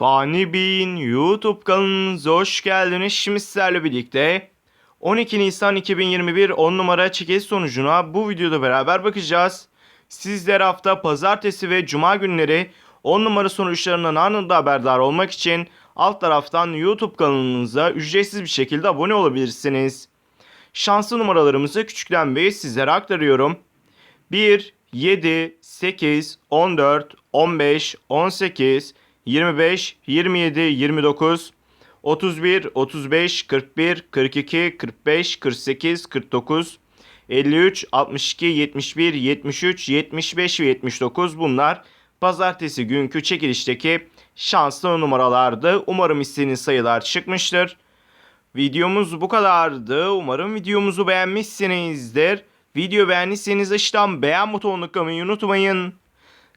Fani Bey'in YouTube kanalınıza hoş geldiniz. Şimdi sizlerle birlikte 12 Nisan 2021 10 numara çekiliş sonucuna bu videoda beraber bakacağız. Sizler hafta pazartesi ve cuma günleri 10 numara sonuçlarından anında haberdar olmak için alt taraftan YouTube kanalınıza ücretsiz bir şekilde abone olabilirsiniz. Şanslı numaralarımızı küçükten beri sizlere aktarıyorum. 1, 7, 8, 14, 15, 18, 25, 27, 29, 31, 35, 41, 42, 45, 48, 49, 53, 62, 71, 73, 75 ve 79 bunlar pazartesi günkü çekilişteki şanslı numaralardı. Umarım istediğiniz sayılar çıkmıştır. Videomuz bu kadardı. Umarım videomuzu beğenmişsinizdir. Video beğendiyseniz aşağıdan beğen butonuna tıklamayı unutmayın.